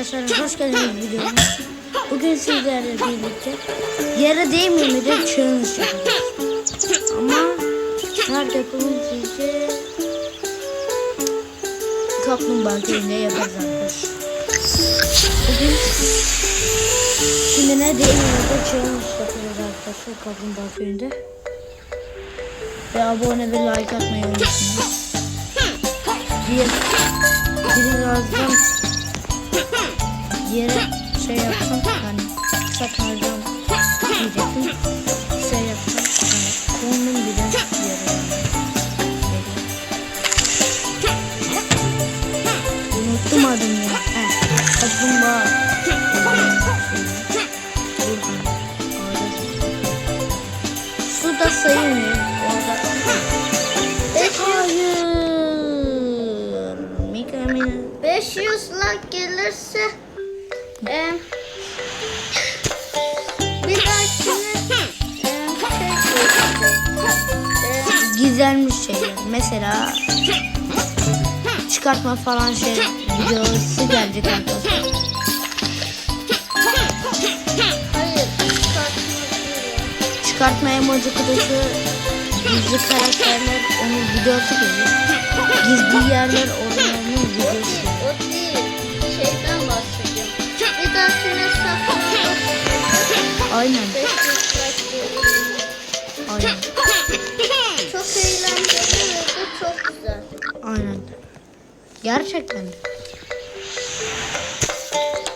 arkadaşlar hoş geldiniz videoma. Bugün sizlerle birlikte yere değmeyeyim de challenge yapacağız. Ama nerede yapalım sizce kaplumbağa köyünde yaparız arkadaşlar. Bugün şimdi ne değmeyeyim de challenge yapacağız arkadaşlar kaplumbağa köyünde. Ve abone ve like atmayı unutmayın. Bir, biri birazdan yere şey yapsam hani kısa tarzdan diyecektim. Şey yapsam hani kolunun bile yere. Unuttum adını ya. He, kaplumbağa. Su da sayılmıyor. Orada. Hayır. Mükemmel. 500 like gelirse Mesela çıkartma falan şey videosu gelecek arkadaşlar. hayır çıkartma. Çıkartma emoji kutusu gizli karakterler onun videosu geliyor. Gizli yerler oralarının videosu. O değil. Şeyden bahsediyorum. Bir dahakine saklanmak Aynen. Aynen. Gerçekten.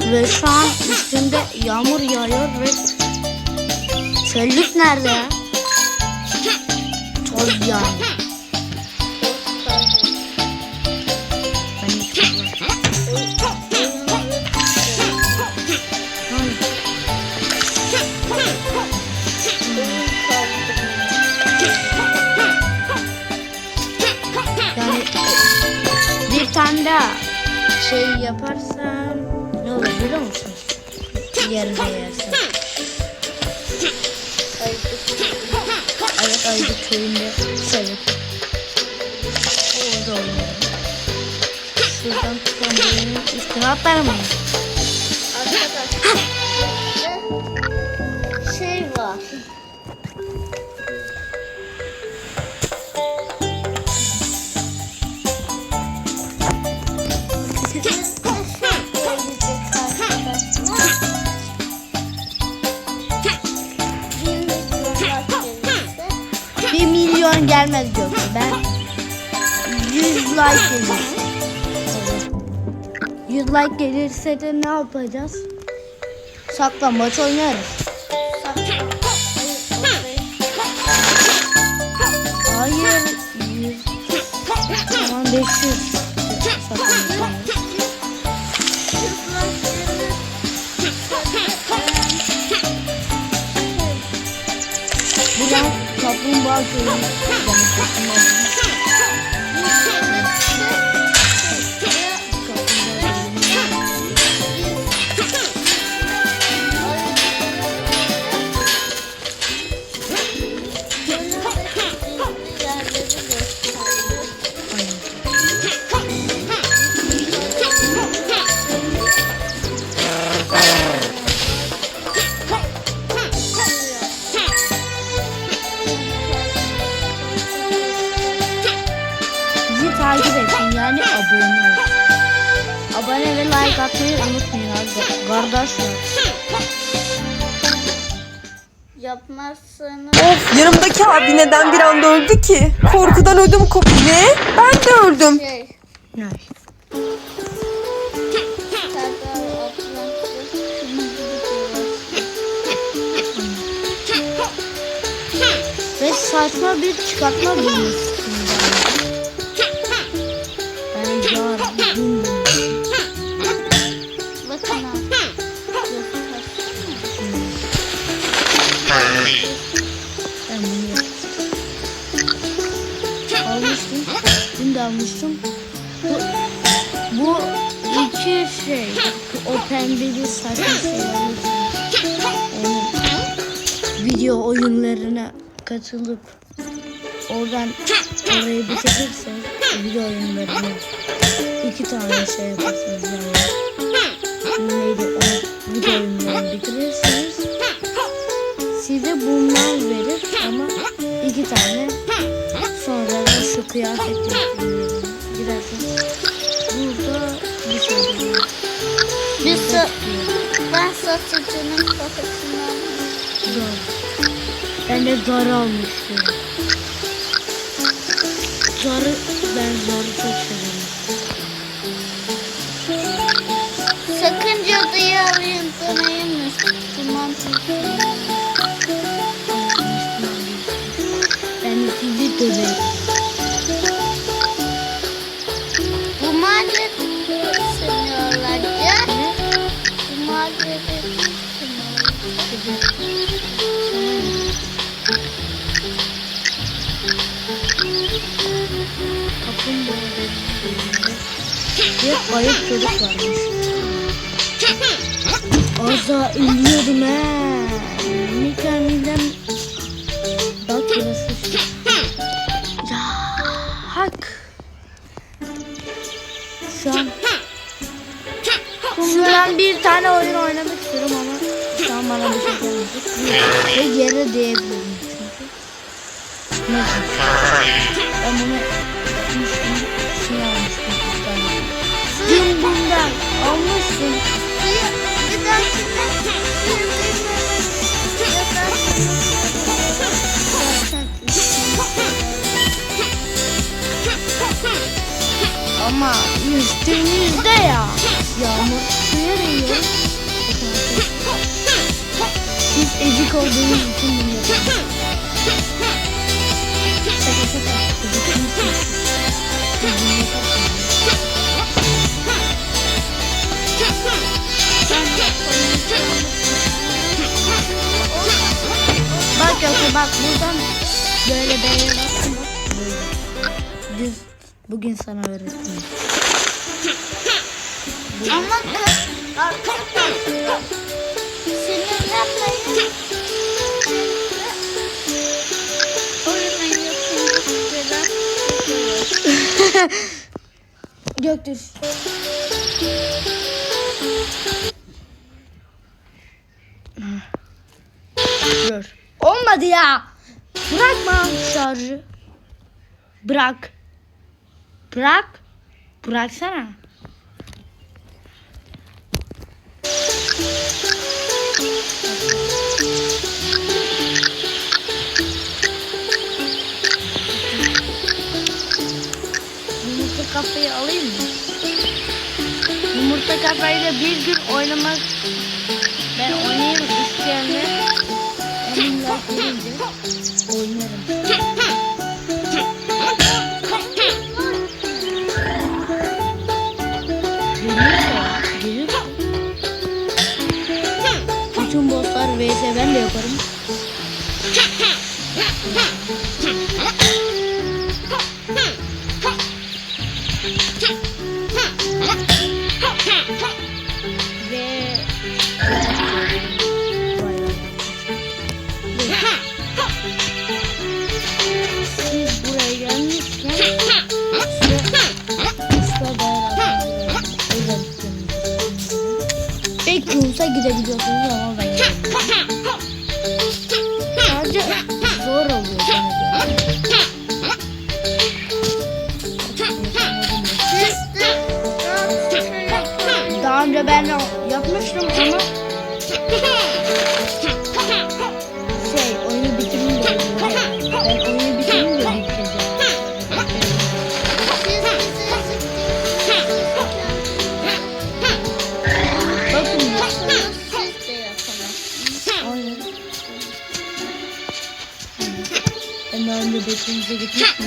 Ve şu an üstünde yağmur yağıyor ve çöllük nerede ya? Toz yani. Yaparsam ne olur biliyor musun? Yerinde yersen. Evet Aydın köyünde sayıp orada oynuyorum. Şuradan tutan birinin üstüne atlarım mı? Arkadaşlar şey var. Gelmez Gökçe. Ben 100 like gelir. 100 like gelirse de ne yapacağız? Saklambaç oynarız. Hayır. 100. Tamam 500. kaplumbağa köyü. Yani kaplumbağa köyü. Takip etsin yani abone olun. Abone ve like atmayı unutmayın abi. Kardeşler. Yapmazsanız Of yanımdaki abi neden bir anda öldü ki? Korkudan ödüm koptu. Ne? Ben de öldüm. şey Ve saçma bir çıkartma bulmuş. Almıştım. Dün de almıştım. Bu, bu iki şey. O pembeli saçma şeyler. Onun video oyunlarına katılıp oradan orayı bitirirsek video oyunlarını iki tane şey yaparsınız yani. neydi o bu oyunları bitirirseniz size bundan verir ama iki tane sonra da şu kıyafet girerseniz burada bir şey oluyor. Bir sa ben satıcının kafasını aldım. Ben de zar almıştım. Zarı ben zarı çok severim. Sakın cadıyı alayım tanıyım Duman Ben döverim. Bu mahallede sınıyorlar ya. Bu mahallede önünde bir kayıp çocuk varmış. Az daha ölüyordum he. Mükemmelden bak Şundan bir tane oyun oynamak istiyorum ama şu an bana bir şey gelmeyecek. Ve yere değebilirim çünkü. Neyse. Ben bunu yapmıştım. Şunu almıştım. Dün bundan almıştım. Bir, bir dahakine Ama üstümüzde ya. Yağmur suya değiyor. Biz ezik olduğumuz için bunu. Bak Yoksa bak buradan böyle böyle bak. Düz bugün sana öğrettim. Ama kız arkadaşlar sinirlenmeyin. Göktür. Dur. Olmadı ya. Bırakma şarjı. Bırak. Bırak. Bıraksana. Yumurta kafayı alayım mı? Yumurta kafayla bir gün oynamak ben oynayayım isteyenler gelince oynarım. Ben de yaparım. Pek yolsa gidebiliyorsunuz ama ben Daha önce ben yapmıştım ama şey oyunu bitirince oluyor. Ben oyunu bitirince bitireceğim. Bakın. Ben önce beşinci gitmiştim.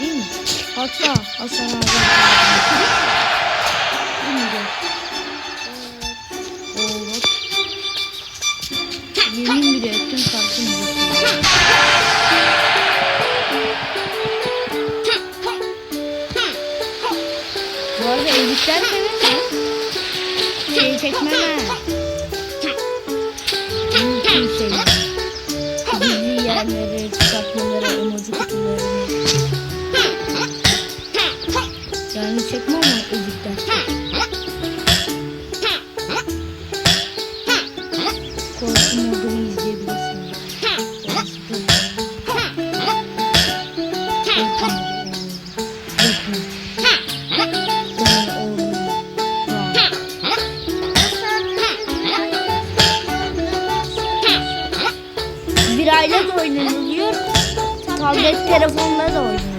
Değil mi? Hatta Hasan abi. Bu arada editler severim. Şey çekmem ha. Mümkün şeyler. Gizli yerleri, çıkartmaları, emoji kutularını. Pirayla da oynanılıyor. Tablet telefonla da oynanılıyor.